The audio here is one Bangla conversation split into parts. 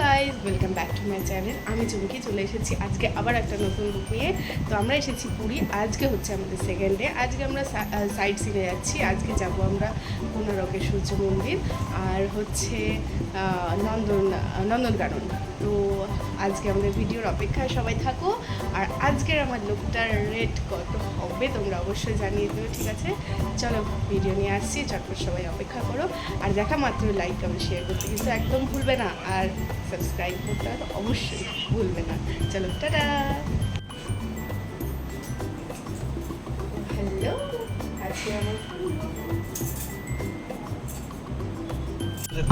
Guys welcome back to my channel আমি চুমকি চলে এসেছি। আজকে আবার একটা নতুন বুক নিয়ে। তো আমরা এসেছি পুরী। আজকে হচ্ছে আমাদের সেকেন্ড ডে আজকে আমরা সাইড সিনে যাচ্ছি। আজকে যাব আমরা কোনারকের সূর্য মন্দির আর হচ্ছে নন্দন নন্দনকানন। তো আজকে আমাদের ভিডিওর অপেক্ষায় সবাই থাকো। আর আজকের আমার লোকটার রেট কত? হবে তোমরা অবশ্যই জানিয়ে দেবে ঠিক আছে? চলো ভিডিও নিয়ে আসছি চটপট সবাই অপেক্ষা করো। আর দেখা মাত্র লাইক কমেন্ট শেয়ার করতে কিন্তু একদম ভুলবে না আর সাবস্ক্রাইব করতে অবশ্যই ভুলবে না। চলো টাটা! হ্যালো আজকে আমার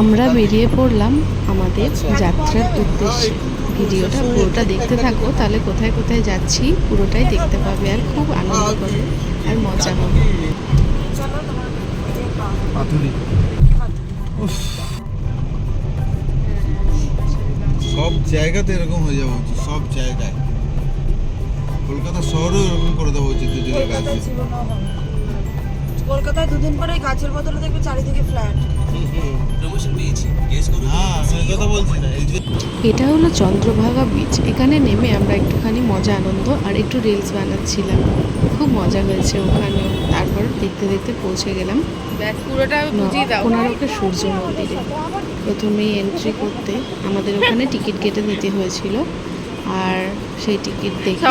আমরা বেরিয়ে পড়লাম আমাদের যাত্রার উদ্দেশ্যে। ভিডিওটা পুরোটা দেখতে থাকো, তাহলে কোথায় কোথায় যাচ্ছি পুরোটাই দেখতে পাবে আর খুব আনন্দ করবে আর মজা হবে সব জায়গাতে এরকম হয়ে যাওয়া উচিত সব জায়গায়। কলকাতা শহরেও এরকম করে দেওয়া উচিত দুদিনের কাজ কলকাতায় দুদিন পরে গাছের বদলে দেখবে চারিদিকে ফ্ল্যাট। হ্যাঁ এটা হলো চন্দ্রভাগা বিচ এখানে নেমে আমরা একটুখানি মজা আনন্দ আর একটু রিলস বানাচ্ছিলাম। খুব মজা হয়েছে ওখানে তারপর দেখতে দেখতে পৌঁছে গেলাম। ব্যাস পুরোটা বুঝিয়ে দাও। কোনারকের সূর্য মন্দিরে। প্রথমেই এন্ট্রি করতে আমাদের ওখানে টিকিট কেটে নিতে হয়েছিল। আর সেই টিকিট দেখে?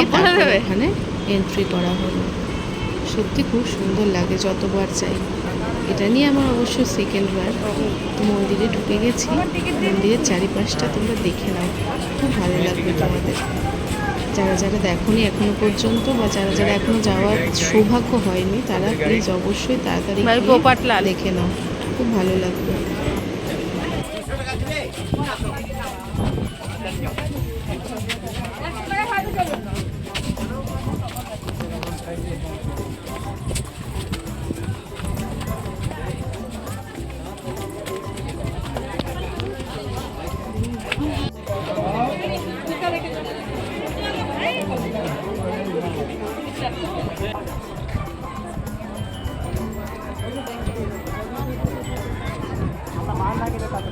ওখানে এন্ট্রি করা হলো। সত্যি খুব সুন্দর লাগে যতবার চাই এটা নিয়ে আমার অবশ্য সেকেন্ড বার। তো মন্দিরে ঢুকে গেছি। মন্দিরের চারিপাশটা তোমরা দেখে নাও। খুব ভালো লাগবে তোমাদের। যারা যারা দেখোনি এখনও পর্যন্ত বা যারা যারা এখনও যাওয়ার সৌভাগ্য হয়নি তারা প্লিজ অবশ্যই তাড়াতাড়ি। দেখে নাও। খুব ভালো লাগবে।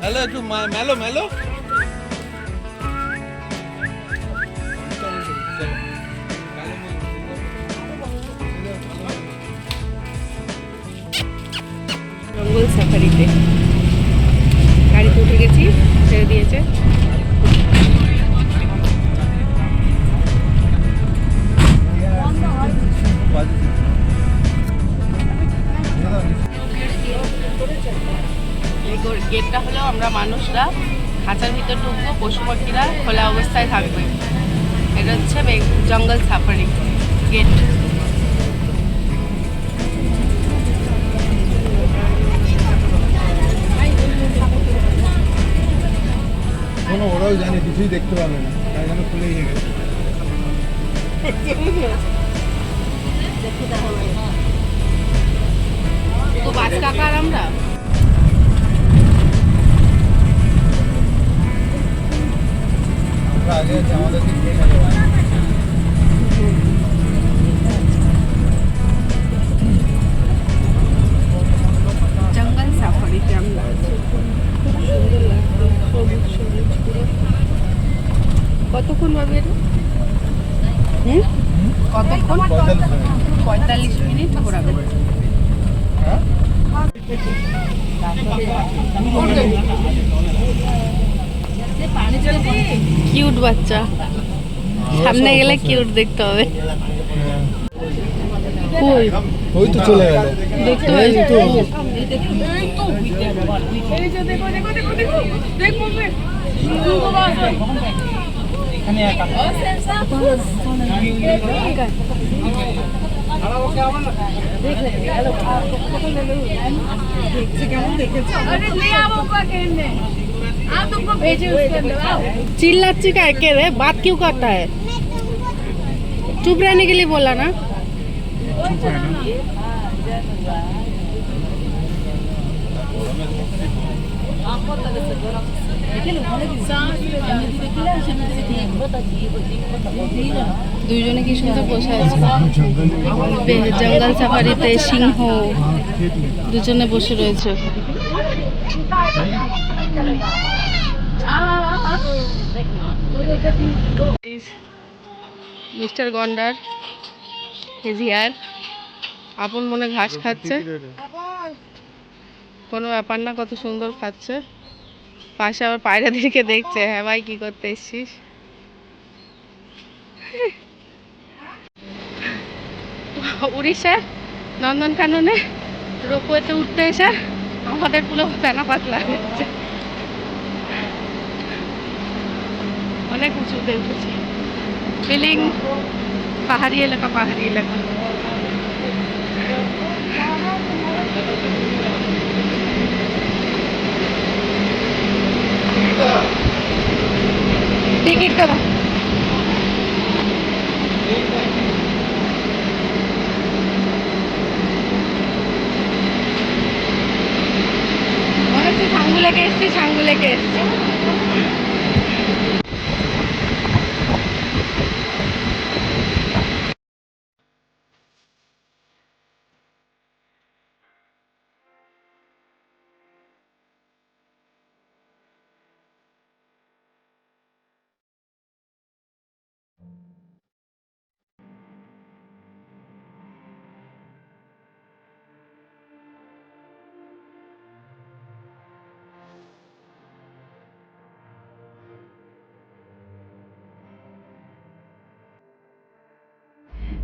হ্যালো একটু মেলো মেলো জঙ্গল সাফারিতে। গাড়িতে উঠে গেছি ছেড়ে দিয়েছে। মানুষরা খাঁচার ভিতর ঢুকবো পশু পাখিরা খোলা অবস্থায় থাকবে। এটা হচ্ছে জঙ্গল সাফারি গেট। কোনো ওরাও জানে কিছুই দেখতে পাবে না। তাই জন্য খুলেই গেছে তো বাস কাকা আর আমরা? জঙ্গল সাফারিতে আমরা আছি। খুব সুন্দর লাগছে সবুজ সবুজ পুরো কতক্ষণ এটা? হুম? কতক্ষণ? পঁয়তাল্লিশ মিনিট। পঁয়তাল্লিশ মিনিট ঘোরাবে হ্যাঁ কিউট বাচ্চা। সামনে গেলে কিউট দেখতে হবে। কই? ওই তো চলে গেল। দেখতে এই তো। चिल्लाची काय के रे बात क्यों करता है चुप रहने के लिए बोला ना দুইজনে কি সুন্দর বসে আছে বে- জঙ্গল সাফারিতে সিংহ দুজনে বসে রয়েছে মিস্টার গন্ডার হেজিয়ার আপন মনে ঘাস খাচ্ছে। কোনো ব্যাপার না কত সুন্দর খাচ্ছে। পাশে আবার পায়রাদেরকে দেখছে হ্যাঁ ভাই কি করতে এসছিস? উড়িষ্যা নন্দনকাননে রোপওয়েতে উঠতে এসে আমাদের পুরো ফেনা পাতলা হচ্ছে। অনেক উঁচুতে উঠেছি ফিলিং পাহাড়ি এলাকা পাহাড়ি এলাকা টিকিটটা দাও।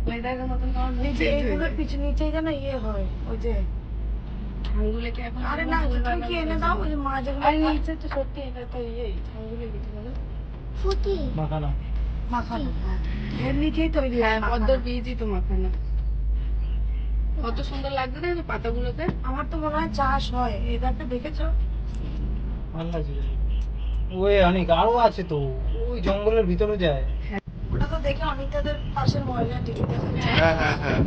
লেদারের মতন কেমন নিচে এইগুলোর পিছু নিচেই যেন ইয়ে হয় ওই যে। ছাঙ্গু এখন আরে না তুমি কি এনে দাও ওই মা যেগুলো আরে নিচে তো সত্যি এটা তো ইয়ে ছাঙ্গু লেগে বলো ফুটি। মাখানো। হ্যাঁ। এর নিচেই তৈরি হ্যাঁ পদ্মর বীজই তো মাখানো। কত সুন্দর লাগছে না পাতাগুলোতে? আমার তো মনে হয় চাষ হয় এই গাছটা দেখেছ? ভালো লাগছে ওই অনেক আরও আছে তো ওই জঙ্গলের ভিতরে যায়। তো দেখে অনিতাদের পাশের ময়লা দেখা হ্যাঁ হ্যাঁ হ্যাঁ।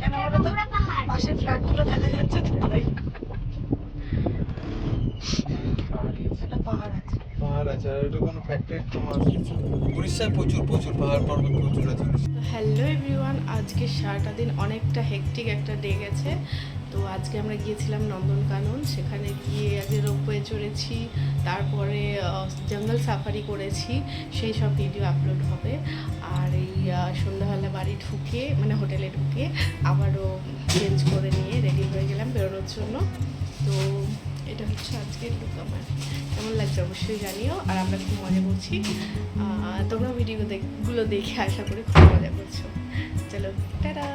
কেন ওটা তো? পাশের ফ্ল্যাটগুলো দেখা যাচ্ছে তো তাই। একটা পাহাড় আছে। পাহাড় আছে আর এটা কোনো ফ্যাক্টরি তোমার উড়িষ্যায় প্রচুর প্রচুর পাহাড় পর্বত প্রচুর আছে। হ্যালো এভরিওয়ান আজকে সারাটা দিন অনেকটা হেকটিক একটা ডে গেছে। তো আজকে আমরা গিয়েছিলাম নন্দনকানন, সেখানে গিয়ে আগে রোপওয়ে চড়েছি, তারপরে জঙ্গল সাফারি করেছি, সেই সব ভিডিও আপলোড হবে। আর এই সন্ধ্যাবেলা বাড়ি ঢুকে মানে হোটেলে ঢুকে আবারও চেঞ্জ করে নিয়ে রেডি হয়ে গেলাম বেরোনোর জন্য। তো এটা হচ্ছে আজকের লুক আমার। কেমন লাগছে অবশ্যই জানিও, আর আমরা খুব মজা করছি। তোমরা ভিডিও গুলো দেখে আশা করি খুব মজা করছ। চলো, টাটা!